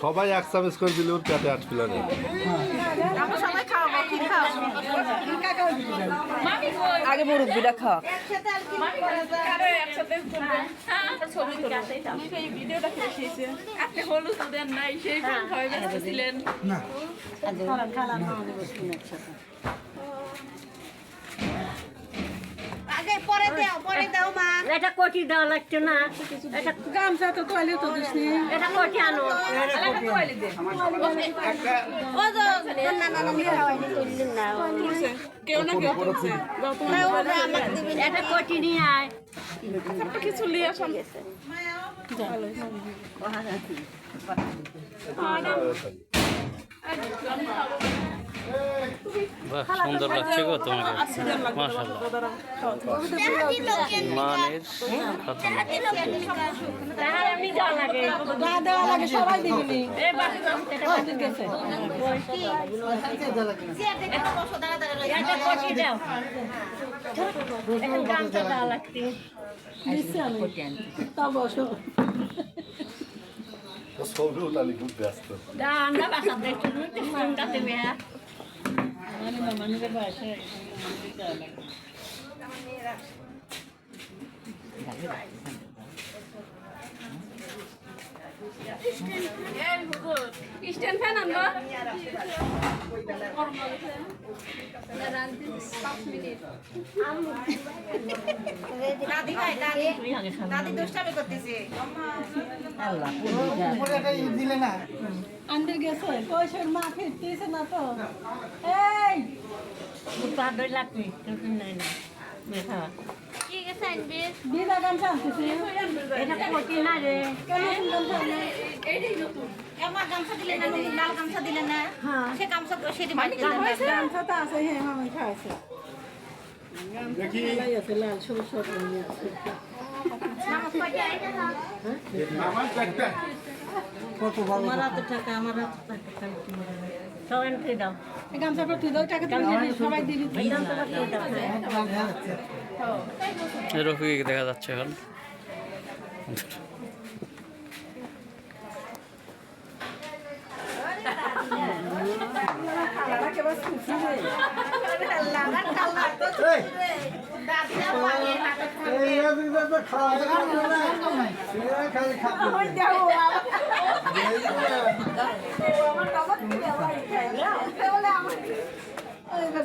সবাই এক চামচ করে দিলে ওর পেটে আটকিল না আমরা সবাই খাওয়াবো কি খাওয়াবো আগে মুরব্বিরা খাওয়া। সেই ভিডিওটা খেয়েছে আপনি হলুদ দেন নাই সেই ছিলেন পরে দাও পরে দাও মা এটা কোটি দেওয়া লাগছে না এটা গামছা তো তোয়ালে তো দিস নি এটা কোটি আনো ও না না না নিয়ে না কেউ না কেউ তুলছে এটা কোটি নিয়ে আয় কিছু লিয়ে আসুন বাহ সুন্দর লাগছে গো তোমাকে। মানের এটা এটা কোটি দাও এখন গামছা দেওয়া লাগছে স্ট্যান্ড ফ্যান আনবা? দাদি দুষ্টামি করতেছে। দিলে না। আন্দের গেছে পয়সার মা ফিরতেছে না তো। এই দুটা দই লাগবে কিন্তু নাই না। বেখা বিনা গামছা আনতেছে এটা কোটি না রে কেন গামছা না আমার গামছা দিলে না লাল গামছা দিলে না সে গামছা সেটি বাড়ি গামছা তো আছে হ্যাঁ মামি খাইছে কত ভালো আমার হাতে টাকা আমার হাতে টাকা সবাই এন্ট্রি দাও। এই গামছাটা তুই দাও টাকা সবাই দিবি রফিক দেখা যাচ্ছে এখন।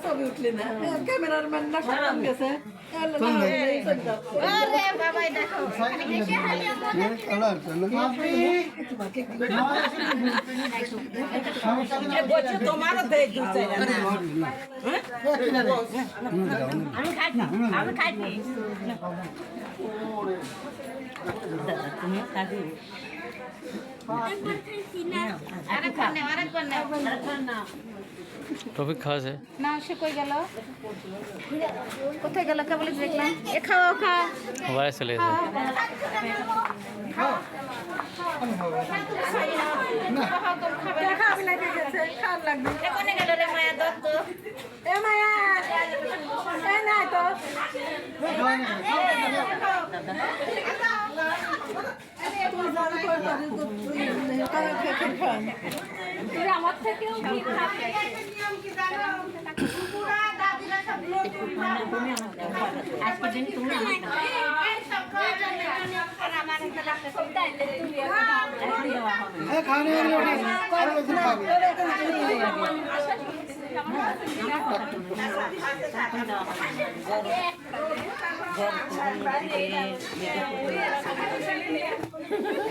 ছবি উঠলি না। ক্যামেরার ম্যান না গেছে। আরে বাবা দেখো তোমারও দেখ আমি খাইছি আমি খাইছি তুমি খাবি আরেকবার নে সে কই গেল? কোথায় গেল? কে বলে দেখলাম। এ খাও খাও। বাইরে চলে গেছে। খাবি? লাগে গেছে খাওয়ার লাগবে এ কোনে গেল রে মায়া দত্ত এ মায়া এ নাই তো আমার থেকেও কি খাবে আজকে দিন তুমি আমার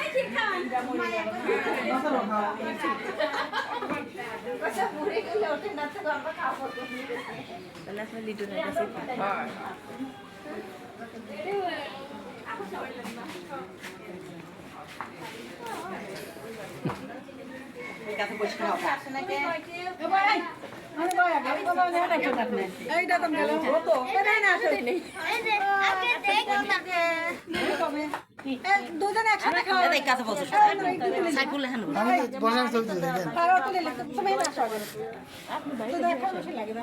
হবে ঘর ঘর আমি আচ্ছা, বুড়ি গেলে ওঠে না তো আমরা খাব তাহলে আপনার লিটনের কাছে আসে নাকি দুজনে একসাথে খাওয়া এই কাছে বসো সাইকুল হেন আমি বসার চলছে দেখেন। খাওয়া তুলে তুমি না সবাই। তো দেখা বেশি লাগে না।